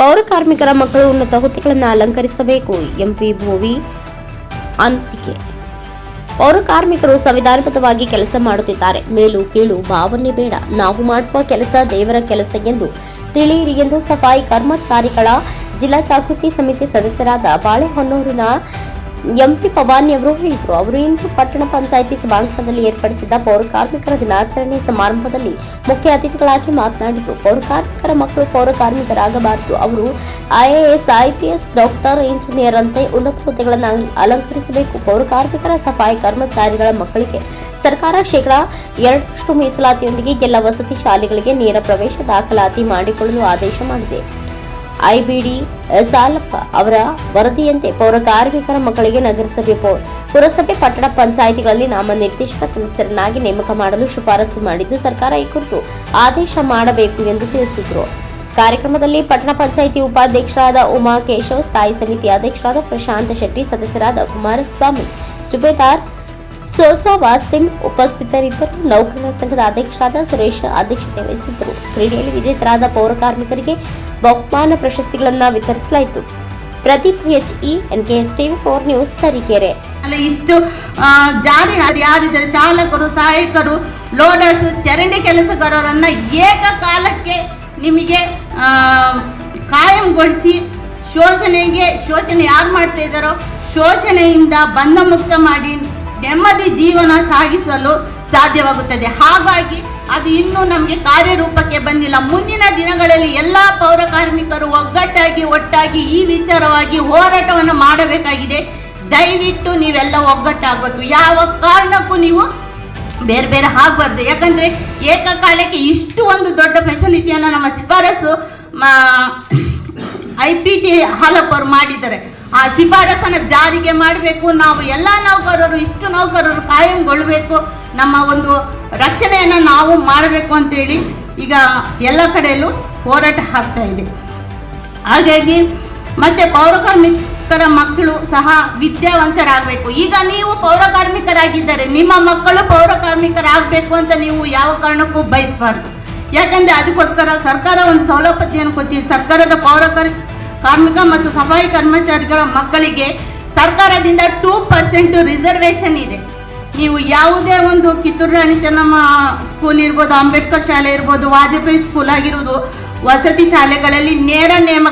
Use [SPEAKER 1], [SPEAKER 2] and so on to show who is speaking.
[SPEAKER 1] ಪೌರ ಕಾರ್ಮಿಕರ ಮಕ್ಕಳು ಉನ್ನತ ಹುದ್ದೆಗಳನ್ನು ಅಲಂಕರಿಸಬೇಕು. ಎಂಪಿ ಭೋವಿ, ಅನಿಸಿಕೆ. ಪೌರ ಕಾರ್ಮಿಕರು ಸಂವಿಧಾನಬದ್ಧವಾಗಿ ಕೆಲಸ ಮಾಡುತ್ತಿದ್ದಾರೆ. ಮೇಲು ಕೀಳು ಭಾವನೆ ಬೇಡ. ನಾವು ಮಾಡುವ ಕೆಲಸ ದೇವರ ಕೆಲಸ ಎಂದು ತಿಳಿಯಿರಿ ಎಂದು ಸಫಾಯಿ ಕರ್ಮಚಾರಿಗಳ ಜಿಲ್ಲಾ ಜಾಗೃತಿ ಸಮಿತಿ ಸದಸ್ಯರಾದ ಬಾಳೆಹೊನ್ನೂರಿನ ಎಂಪಿ ಪವಾನಿ ಅವರು ಹೇಳಿದರು. ಅವರು ಇಂದು ಪಟ್ಟಣ ಪಂಚಾಯಿತಿ ಸಭಾಂಗಣದಲ್ಲಿ ಏರ್ಪಡಿಸಿದ್ದ ಪೌರ ಕಾರ್ಮಿಕರ ದಿನಾಚರಣೆ ಸಮಾರಂಭದಲ್ಲಿ ಮುಖ್ಯ ಅತಿಥಿಗಳಾಗಿ ಮಾತನಾಡಿದರು. ಪೌರ ಕಾರ್ಮಿಕರ ಮಕ್ಕಳು ಪೌರ ಕಾರ್ಮಿಕರಾಗಬಾರದು ಅವರು ಐಎಎಸ್ ಐಪಿಎಸ್ ಡಾಕ್ಟರ್, ಇಂಜಿನಿಯರ್ ಅಂತೆ ಉನ್ನತ ಹುದ್ದೆಗಳನ್ನು ಅಲಂಕರಿಸಬೇಕು. ಪೌರ ಕಾರ್ಮಿಕರ ಸಫಾಯಿ ಕರ್ಮಚಾರಿಗಳ ಮಕ್ಕಳಿಗೆ ಸರ್ಕಾರ ಶೇಕಡಾ ಎರಡರಷ್ಟು ಮೀಸಲಾತಿಯೊಂದಿಗೆ ಎಲ್ಲ ವಸತಿ ಶಾಲೆಗಳಿಗೆ ನೇರ ಪ್ರವೇಶ ದಾಖಲಾತಿ ಮಾಡಿಕೊಳ್ಳಲು ಆದೇಶ ಮಾಡಿದೆ. ಐಬಿಡಿ, ಸಾಲಪ್ಪ ಅವರ ವರದಿಯಂತೆ ಪೌರ ಕಾರ್ಮಿಕರ ಮಕ್ಕಳಿಗೆ ನಗರಸಭೆ ಪುರಸಭೆ ಪಟ್ಟಣ ಪಂಚಾಯಿತಿಗಳಲ್ಲಿ ನಾಮ ನಿರ್ದೇಶಕ ಸದಸ್ಯರನ್ನಾಗಿ ನೇಮಕ ಮಾಡಲು ಶಿಫಾರಸು ಮಾಡಿದ್ದು ಸರ್ಕಾರ ಈ ಕುರಿತು ಆದೇಶ ಮಾಡಬೇಕು ಎಂದು ತಿಳಿಸಿದರು. ಕಾರ್ಯಕ್ರಮದಲ್ಲಿ ಪಟ್ಟಣ ಪಂಚಾಯಿತಿ ಉಪಾಧ್ಯಕ್ಷರಾದ ಉಮಾ ಕೇಶವ್ ಸ್ಥಾಯಿ ಸಮಿತಿ ಅಧ್ಯಕ್ಷರಾದ ಪ್ರಶಾಂತ್ ಶೆಟ್ಟಿ, ಸದಸ್ಯರಾದ ಕುಮಾರಸ್ವಾಮಿ, ಜುಬೇದಾರ್ ಸೋಜಾ ವಾಸಿಂ ಉಪಸ್ಥಿತರಿದ್ದರು. ನೌಕರರ ಸಂಘದ ಅಧ್ಯಕ್ಷರಾದ ಸುರೇಶ್ ಅಧ್ಯಕ್ಷತೆ ವಹಿಸಿದ್ದರು. ಕ್ರೀಡೆಯಲ್ಲಿ ವಿಜೇತರಾದ ಪೌರ ಕಾರ್ಮಿಕರಿಗೆ ಬಹುಮಾನ ಪ್ರಶಸ್ತಿಗಳನ್ನು ವಿತರಿಸಲಾಯಿತು. Pradeep H E N K S TV four news, Tarikere.
[SPEAKER 2] ಅಲ್ಲ, ಇಷ್ಟು ಜಾರಿ ಯಾರಿದ್ದಾರೆ ಚಾಲಕರು, ಸಹಾಯಕರು, ಲೋಡರ್ಸ್, ಚರಂಡಿ ಕೆಲಸಗಾರರನ್ನ ಏಕಕಾಲಕ್ಕೆ ನಿಮಗೆ ಕಾಯಂಗೊಳಿಸಿ ಶೋಷಣೆಗೆ ಶೋಷಣೆ ಯಾರು ಮಾಡ್ತಾ ಇದ್ದಾರೋ ಶೋಷಣೆಯಿಂದ ಬಂಧ ಮುಕ್ತ ಮಾಡಿ ನೆಮ್ಮದಿ ಜೀವನ ಸಾಗಿಸಲು ಸಾಧ್ಯವಾಗುತ್ತದೆ. ಹಾಗಾಗಿ ಅದು ಇನ್ನೂ ನಮಗೆ ಕಾರ್ಯರೂಪಕ್ಕೆ ಬಂದಿಲ್ಲ. ಮುಂದಿನ ದಿನಗಳಲ್ಲಿ ಎಲ್ಲ ಪೌರ ಕಾರ್ಮಿಕರು ಒಗ್ಗಟ್ಟಾಗಿ, ಒಟ್ಟಾಗಿ ಈ ವಿಚಾರವಾಗಿ ಹೋರಾಟವನ್ನು ಮಾಡಬೇಕಾಗಿದೆ. ದಯವಿಟ್ಟು ನೀವೆಲ್ಲ ಒಗ್ಗಟ್ಟಾಗಬೇಕು. ಯಾವ ಕಾರಣಕ್ಕೂ ನೀವು ಬೇರೆ ಬೇರೆ ಆಗಬಾರ್ದು. ಯಾಕಂದರೆ ಏಕಕಾಲಕ್ಕೆ ಇಷ್ಟು ಒಂದು ದೊಡ್ಡ ಫೆಸಿಲಿಟಿಯನ್ನು ನಮ್ಮ ಶಿಫಾರಸು ಐ ಪಿ ಟಿ ಹಾಲಪ್ಪರು ಮಾಡಿದ್ದಾರೆ. ಆ ಶಿಫಾರಸನ್ನು ಜಾರಿಗೆ ಮಾಡಬೇಕು. ನಾವು ಎಲ್ಲ ನೌಕರರು, ಇಷ್ಟು ನೌಕರರು ಕಾಯಂಗೊಳ್ಳಬೇಕು ನಮ್ಮ ಒಂದು ರಕ್ಷಣೆಯನ್ನು ನಾವು ಮಾಡಬೇಕು ಅಂತೇಳಿ ಈಗ ಎಲ್ಲ ಕಡೆಯಲ್ಲೂ ಹೋರಾಟ ಆಗ್ತಾ ಇದೆ. ಹಾಗಾಗಿ ಮತ್ತೆ ಪೌರಕಾರ್ಮಿಕರ ಮಕ್ಕಳು ಸಹ ವಿದ್ಯಾವಂತರಾಗಬೇಕು. ಈಗ ನೀವು ಪೌರಕಾರ್ಮಿಕರಾಗಿದ್ದರೆ ನಿಮ್ಮ ಮಕ್ಕಳು ಪೌರಕಾರ್ಮಿಕರಾಗಬೇಕು ಅಂತ ನೀವು ಯಾವ ಕಾರಣಕ್ಕೂ ಬಯಸಬಾರ್ದು. ಯಾಕಂದ್ರೆ ಅದಕ್ಕೋಸ್ಕರ ಸರ್ಕಾರ ಒಂದು ಸೌಲಭ್ಯತೆಯನ್ನು ಕೊಟ್ಟಿದೆ ಸರ್ಕಾರದ ಪೌರ ಕಾರ್- ಕಾರ್ಮಿಕ ಮತ್ತು ಸಫಾಯಿ ಕರ್ಮಚಾರಿಗಳ ಮಕ್ಕಳಿಗೆ ಸರ್ಕಾರದಿಂದ ಟೂ ಪರ್ಸೆಂಟ್ ರಿಸರ್ವೇಶನ್ ಇದೆ. ನೀವು ಯಾವುದೇ ಒಂದು ಕಿತ್ತೂರು ರಾಣಿ ಚೆನ್ನಮ್ಮ ಸ್ಕೂಲ್ ಇರ್ಬೋದು, ಅಂಬೇಡ್ಕರ್ ಶಾಲೆ ಇರ್ಬೋದು, ವಾಜಪೇಯಿ ಸ್ಕೂಲ್ ಆಗಿರ್ಬೋದು, ವಸತಿ ಶಾಲೆಗಳಲ್ಲಿ ನೇರ ನೇಮಕ